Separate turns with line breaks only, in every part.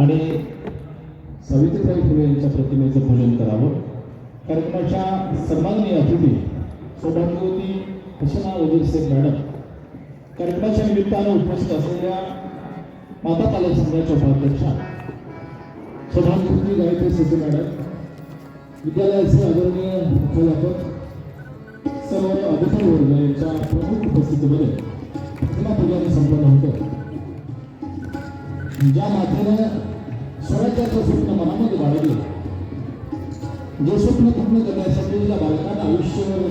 आणि सावित्रीबाई फुले यांच्या प्रतिमेचं पूजन करावं. कार्यक्रमाच्या सन्माननीय अतिथी सौभाग्यवती हसना वजीर शेख मॅडम कार्यक्रमाच्या निमित्तानं उपस्थित असलेल्या माता पालक संघाच्या उपाध्यक्षा सौभाग्यवती गायत्री सेतू मॅडम विद्यालयाचे आदरणीय मुख्याध्यापक सर्व अधिकारी वर्ग यांच्या प्रमुख उपस्थितीमध्ये प्रतिमा पूजन संपन्न होतं. ज्या मातेनं स्वराज्याचं स्वप्न मनामध्ये बाळगलं. जे स्वप्न पूर्ण करण्यासाठी ज्या बालकांना आयुष्यभर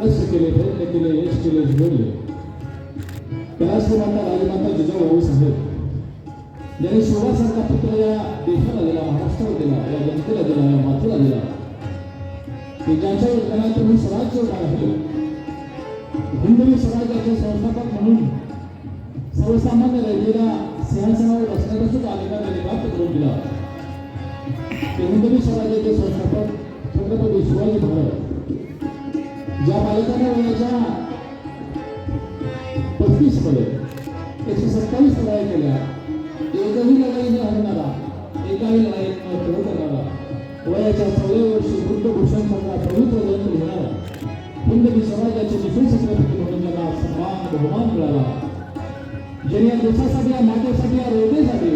कष्ट केले प्रयत्न केले यश केले झुडले त्याला श्रीमाता राजमाता जिजाऊ सांगत ज्याने शिवासारखा पुत्र या देशाला दिला महाराष्ट्राला दिला या जनतेला दिला या मातेला दिला. की ज्यांच्या योगदानात तुम्ही स्वराज्य राहिलं हिंदवी स्वराज्याचे संस्थापक म्हणून सर्वसामान्य राहिलेला सिंहासनावर बसण्याचा सुद्धा अधिकार करून दिला ते हिंदवी स्वराज्याचे संस्थापक छत्रपती शिवाजी महाराज ज्या बालकांना वयाच्या पस्तीसमध्ये एकशे सत्तावीस लढाई केल्या एकही लढाई न हरणारा एकाही लढाईत न खेळ करणारा वयाच्या चौदाव्या वर्षी बुद्धभूषण सारखा पवित्र जन्म घेणारा हिंदवी स्वराज्याचे निखिल छत्रपती म्हणून त्यांना सन्मान बहुमान मिळाला. ज्यांनी या देशासाठी या मातेसाठी या रोजतेसाठी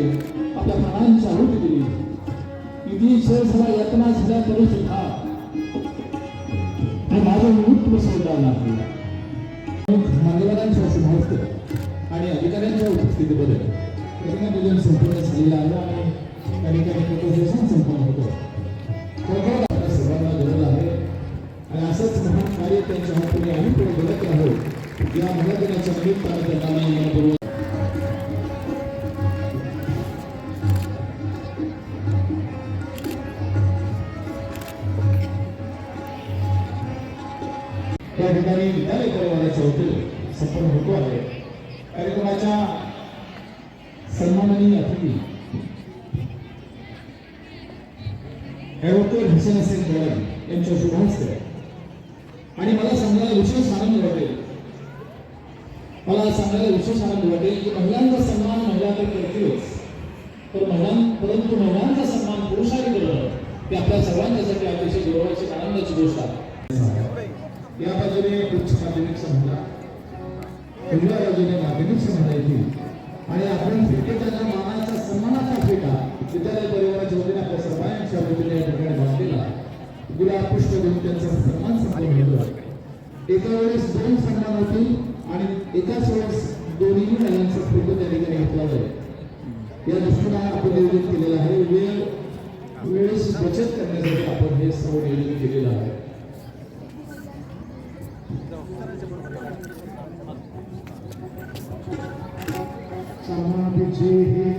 आपल्या प्राणांची आहुती दिली. किती क्षय झाला यातना झाल्या तरी सुद्धा हे माझं निमित्त सोडणार नाही मान्यवरांच्या शुभास्ते आणि अधिकाऱ्यांच्या उपस्थितीमध्ये प्रतिमा पूजन संपूर्ण झालेलं आहे आणि त्या ठिकाणी फोटोसेशन संपन्न होतं. खरोखर आपल्या सर्वांना गरज आहे. आणि असंच महान कार्य त्यांच्या हातून आम्ही पुढे बघत आहोत. या महादिनाच्या निमित्तानं त्यांना त्या ठिकाणी विद्यालय परिवाराच्या वतीने संपन्न होतो आहे. कार्यक्रमाच्या सन्माननीय अतिथी. ॲडव्होकेट हुसेन असेल मॅडम यांच्या शुभास्ते आणि मला सांगायला विशेष आनंद वाटेल. मला सांगायला विशेष आनंद वाटेल की महिलांचा सन्मान महिला तर करतीलच. तर महिलां परंतु महिलांचा सन्मान पुरुषांनी करणं ते आपल्या सर्वांच्यासाठी अतिशय गौरवाची आनंदाची गोष्ट आहे. या बाजूने उच्च माध्यमिक संस्था उजव्या बाजूने माध्यमिक संस्था आणि आपण फेटेच्या मानाचा सन्मानाचा फेटा विद्यालय परिवाराच्या वतीने आपल्या सर्वांच्या वतीने या ठिकाणी बांधलेला गुलाब पुष्प देऊन त्यांचा सन्मान सन्मान होतो. एका वेळेस दोन सन्मान होतील आणि एकाच वेळेस दोन्ही महिलांचा फोटो त्या ठिकाणी घेतला जाईल या दृष्टीने आपण नियोजित केलेलं आहे. वेळ वेळेस बचत करण्यासाठी आपण हे सर्व नियोजन केलेलं आहे.
समाधीचे हे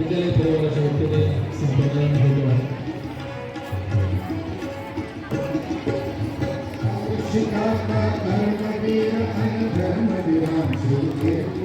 विद्यालय परिवाराच्या वतीने संपन्न होतो आहे
शिका अन धर्मवीरांचे कीर्तिमान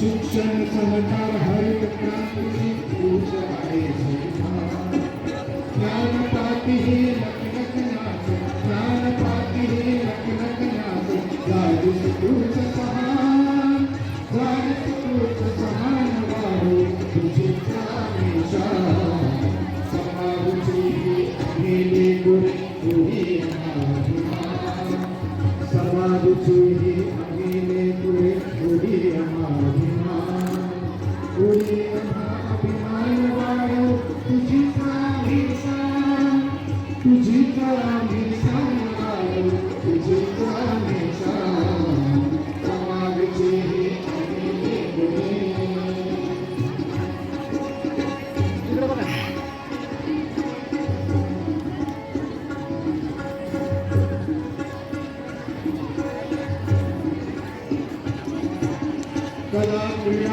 शिक्षण सहकार हरित क्रांतीची पूजा आहे.